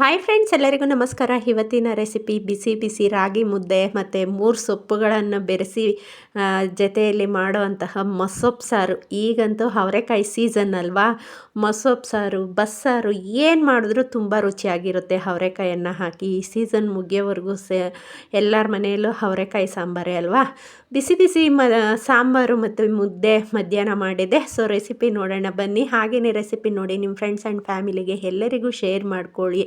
Hi friends ಎಲ್ಲರಿಗೂ ನಮಸ್ಕಾರ. ಇವತ್ತಿನ ರೆಸಿಪಿ ಬಿಸಿ ಬಿಸಿ ರಾಗಿ ಮುದ್ದೆ ಮತ್ತು ಮೂರು ಸೊಪ್ಪುಗಳನ್ನು ಬೆರೆಸಿ ಜೊತೆಯಲ್ಲಿ ಮಾಡುವಂತಹ ಮೊಸೊಪ್ಪು ಸಾರು. ಈಗಂತೂ ಅವರೆಕಾಯಿ ಸೀಸನ್ ಅಲ್ವಾ? ಮೊಸೊಪ್ಪು ಸಾರು ಬಸ್ಸಾರು ಏನು ಮಾಡಿದ್ರೂ ತುಂಬ ರುಚಿಯಾಗಿರುತ್ತೆ ಅವರೆಕಾಯನ್ನು ಹಾಕಿ. ಈ ಸೀಸನ್ ಮುಗಿಯೋವರೆಗೂ ಸೆ, ಎಲ್ಲರ ಮನೆಯಲ್ಲೂ ಅವರೆಕಾಯಿ ಸಾಂಬಾರೇ ಅಲ್ವಾ? ಬಿಸಿ ಬಿಸಿ ಮ, ಸಾಂಬಾರು ಮತ್ತು ಮುದ್ದೆ ಮಧ್ಯಾಹ್ನ ಮಾಡಿದೆ. ಸೊ ರೆಸಿಪಿ ನೋಡೋಣ. ಬನ್ನಿ. ಹಾಗೆಯೇ ರೆಸಿಪಿ ನೋಡಿ ನಿಮ್ಮ ಫ್ರೆಂಡ್ಸ್ ಆ್ಯಂಡ್ ಫ್ಯಾಮಿಲಿಗೆ ಎಲ್ಲರಿಗೂ ಶೇರ್ ಮಾಡ್ಕೊಳ್ಳಿ.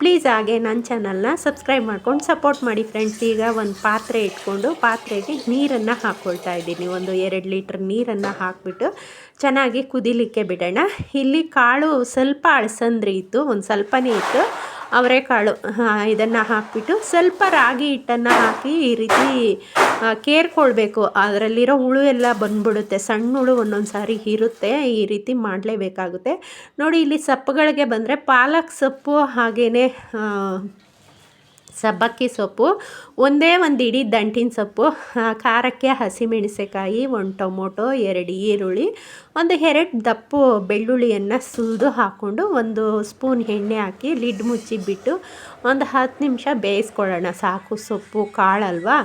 ಪ್ಲೀಸ್ ಹಾಗೆ ನನ್ನ ಚಾನಲ್ನ ಸಬ್ಸ್ಕ್ರೈಬ್ ಮಾಡ್ಕೊಂಡು ಸಪೋರ್ಟ್ ಮಾಡಿ ಫ್ರೆಂಡ್ಸ್ ಈಗ ಒಂದು ಪಾತ್ರೆ ಇಟ್ಕೊಂಡು ಪಾತ್ರೆಗೆ ನೀರನ್ನು ಹಾಕ್ಕೊಳ್ತಾ ಇದ್ದೀನಿ. ಒಂದು ಎರಡು ಲೀಟ್ರ್ ನೀರನ್ನು ಹಾಕಿಬಿಟ್ಟು ಚೆನ್ನಾಗಿ ಕುದಿಲಿಕ್ಕೆ ಬಿಡೋಣ. ಇಲ್ಲಿ ಕಾಳು ಸ್ವಲ್ಪ ಅಳಸಂದ್ರಿ ಇತ್ತು, ಒಂದು ಸ್ವಲ್ಪನೇ ಇತ್ತು. ಅವರೆಕಾಳು ಇದನ್ನು ಹಾಕಿಬಿಟ್ಟು ಸ್ವಲ್ಪ ರಾಗಿ ಹಿಟ್ಟನ್ನು ಹಾಕಿ ಈ ರೀತಿ ಕೇರ್ಕೊಳ್ಬೇಕು. ಅದರಲ್ಲಿರೋ ಹುಳು ಎಲ್ಲ ಬಂದ್ಬಿಡುತ್ತೆ. ಸಣ್ಣ ಹುಳು ಒಂದೊಂದು ಸಾರಿ ಇರುತ್ತೆ. ಈ ರೀತಿ ಮಾಡಲೇಬೇಕಾಗುತ್ತೆ. ನೋಡಿ, ಇಲ್ಲಿ ಸೊಪ್ಪುಗಳಿಗೆ ಬಂದರೆ ಪಾಲಕ್ ಸೊಪ್ಪು ಹಾಗೆಯೇ ಸಬ್ಬಕ್ಕಿ ಸೊಪ್ಪು, ಒಂದೇ ಒಂದು ಇಡೀ ದಂಟಿನ ಸೊಪ್ಪು ಖಾರಕ್ಕೆ ಹಸಿಮೆಣಸೆಕಾಯಿ ಒಂದು ಟೊಮೊಟೊ, ಎರಡು ಈರುಳ್ಳಿ, ಒಂದು ಎರಡು ದಪ್ಪು ಬೆಳ್ಳುಳ್ಳಿಯನ್ನು ಸುಲಿದು ಹಾಕ್ಕೊಂಡು ಒಂದು ಸ್ಪೂನ್ ಎಣ್ಣೆ ಹಾಕಿ ಲಿಡ್ ಮುಚ್ಚಿಬಿಟ್ಟು ಒಂದು ಹತ್ತು ನಿಮಿಷ ಬೇಯಿಸ್ಕೊಳ್ಳೋಣ. ಸಾಕು ಸೊಪ್ಪು, ಕಾಳಲ್ವಾ?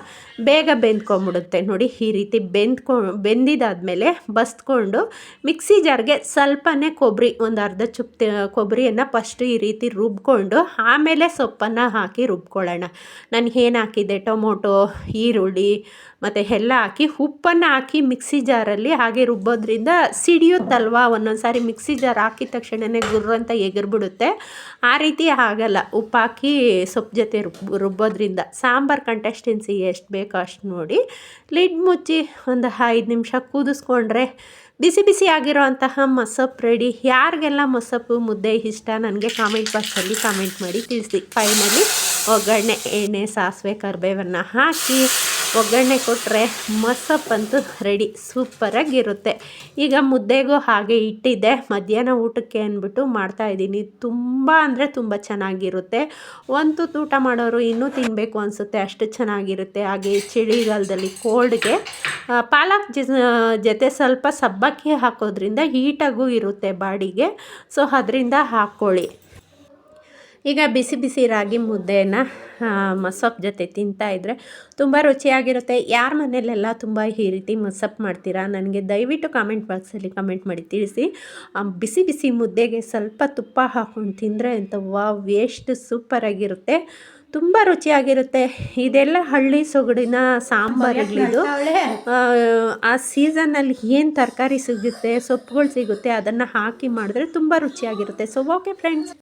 ಬೇಗ ಬೆಂದ್ಕೊಂಬಿಡುತ್ತೆ. ನೋಡಿ, ಈ ರೀತಿ ಬೆಂದ್ಕೊ ಬೆಂದಿದ್ದಾದಮೇಲೆ ಬಸ್ಕೊಂಡು ಮಿಕ್ಸಿ ಜಾರ್ಗೆ ಸ್ವಲ್ಪನೇ ಕೊಬ್ಬರಿ ಒಂದು ಅರ್ಧ ಚುಪ್ ಕೊಬ್ಬರಿಯನ್ನು ಫಸ್ಟ್ ಈ ರೀತಿ ರುಬ್ಕೊಂಡು ಆಮೇಲೆ ಸೊಪ್ಪನ್ನು ಹಾಕಿ ರುಬ್ಕೊಳ್ಳೋಣ ನಾನು ಏನು ಹಾಕಿದ್ದೆ? ಟೊಮೊಟೊ ಈರುಳ್ಳಿ ಮತ್ತು ಎಲ್ಲ ಹಾಕಿ, ಉಪ್ಪನ್ನು ಹಾಕಿ ಮಿಕ್ಸಿ ಜಾರಲ್ಲಿ ಹಾಗೆ ರುಬ್ಬೋದ್ರಿಂದ ಸಿಡಿಯುತ್ತಲ್ವ ಒಂದೊಂದು ಸಾರಿ ಮಿಕ್ಸಿ ಜಾರ್ ಹಾಕಿದ ತಕ್ಷಣವೇ ಗುರ್ರ ಅಂತ ಎಗರ್ಬಿಡುತ್ತೆ. ಆ ರೀತಿ ಆಗಲ್ಲ ಉಪ್ಪು ಹಾಕಿ ಸೊಪ್ಪು ಜೊತೆ ರುಬ್, ರುಬ್ಬೋದ್ರಿಂದ ಸಾಂಬಾರು ಕಂಟೆಸ್ಟೆನ್ಸಿ ಎಷ್ಟು ಬೇಕೋ ಅಷ್ಟು ನೋಡಿ, ಲಿಡ್ ಮುಚ್ಚಿ ಒಂದು ಐದು ನಿಮಿಷ ಕೂದಿಸ್ಕೊಂಡ್ರೆ ಬಿಸಿ ಬಿಸಿ ಆಗಿರೋಂತಹ ಮೊಸಪ್ಪು ರೆಡಿ. ಯಾರಿಗೆಲ್ಲ ಮೊಸಪ್ಪು ಮುದ್ದೆ ಇಷ್ಟ ನನಗೆ ಕಾಮೆಂಟ್ ಬಾಕ್ಸಲ್ಲಿ ಕಾಮೆಂಟ್ ಮಾಡಿ ತಿಳಿಸಿ. ಫೈನಲಿ ಒಗ್ಗರಣೆ, ಎಣ್ಣೆ, ಸಾಸಿವೆ, ಕರಿಬೇವನ್ನು ಹಾಕಿ ಒಗ್ಗರಣೆ ಕೊಟ್ಟರೆ ಮಸಪ್ಪಂತೂ ರೆಡಿ, ಸೂಪರಾಗಿರುತ್ತೆ. ಈಗ ಮುದ್ದೆಗೂ ಹಾಗೆ ಇಟ್ಟಿದ್ದೆ. ಮಧ್ಯಾಹ್ನ ಊಟಕ್ಕೆ ಅಂದ್ಬಿಟ್ಟು ಮಾಡ್ತಾಯಿದ್ದೀನಿ ತುಂಬ ಅಂದರೆ ತುಂಬ ಚೆನ್ನಾಗಿರುತ್ತೆ. ಒಂದು ಊಟ ಮಾಡೋರು ಇನ್ನೂ ತಿನ್ನಬೇಕು ಅನಿಸುತ್ತೆ, ಅಷ್ಟು ಚೆನ್ನಾಗಿರುತ್ತೆ. ಹಾಗೆ ಚಳಿಗಾಲದಲ್ಲಿ ಕೋಲ್ಡ್ಗೆ ಪಾಲಕ್ ಜೊತೆ ಸ್ವಲ್ಪ ಸಬ್ಬಕ್ಕಿ ಹಾಕೋದ್ರಿಂದ ಹೀಟಾಗೂ ಇರುತ್ತೆ ಬಾಡಿಗೆ. ಸೊ, ಅದರಿಂದ ಹಾಕ್ಕೊಳ್ಳಿ. ಈಗ ಬಿಸಿ ಬಿಸಿ ರಾಗಿ ಮುದ್ದೆನ ಮಸಪ್ ಜೊತೆ ತಿಂತಾಯಿದ್ರೆ ತುಂಬ ರುಚಿಯಾಗಿರುತ್ತೆ. ಯಾರ ಮನೆಯಲ್ಲೆಲ್ಲ ತುಂಬ ಈ ರೀತಿ ಮಸಪ್ ಮಾಡ್ತೀರಾ? ನನಗೆ ದಯವಿಟ್ಟು ಕಾಮೆಂಟ್ ಬಾಕ್ಸಲ್ಲಿ ಕಮೆಂಟ್ ಮಾಡಿ ತಿಳಿಸಿ. ಬಿಸಿ ಬಿಸಿ ಮುದ್ದೆಗೆ ಸ್ವಲ್ಪ ತುಪ್ಪ ಹಾಕ್ಕೊಂಡು ತಿಂದರೆ ಅಂತ ವಾ ವೇಸ್ಟ್ ಸೂಪರಾಗಿರುತ್ತೆ ತುಂಬ ರುಚಿಯಾಗಿರುತ್ತೆ. ಇದೆಲ್ಲ ಹಳ್ಳಿ ಸೊಗಡಿನ ಸಾಂಬಾರುಗಳಿದು ಆ ಸೀಸನ್ನಲ್ಲಿ ಏನು ತರಕಾರಿ ಸಿಗುತ್ತೆ ಸೊಪ್ಪುಗಳು ಸಿಗುತ್ತೆ ಅದನ್ನು ಹಾಕಿ ಮಾಡಿದ್ರೆ ತುಂಬ ರುಚಿಯಾಗಿರುತ್ತೆ. So okay friends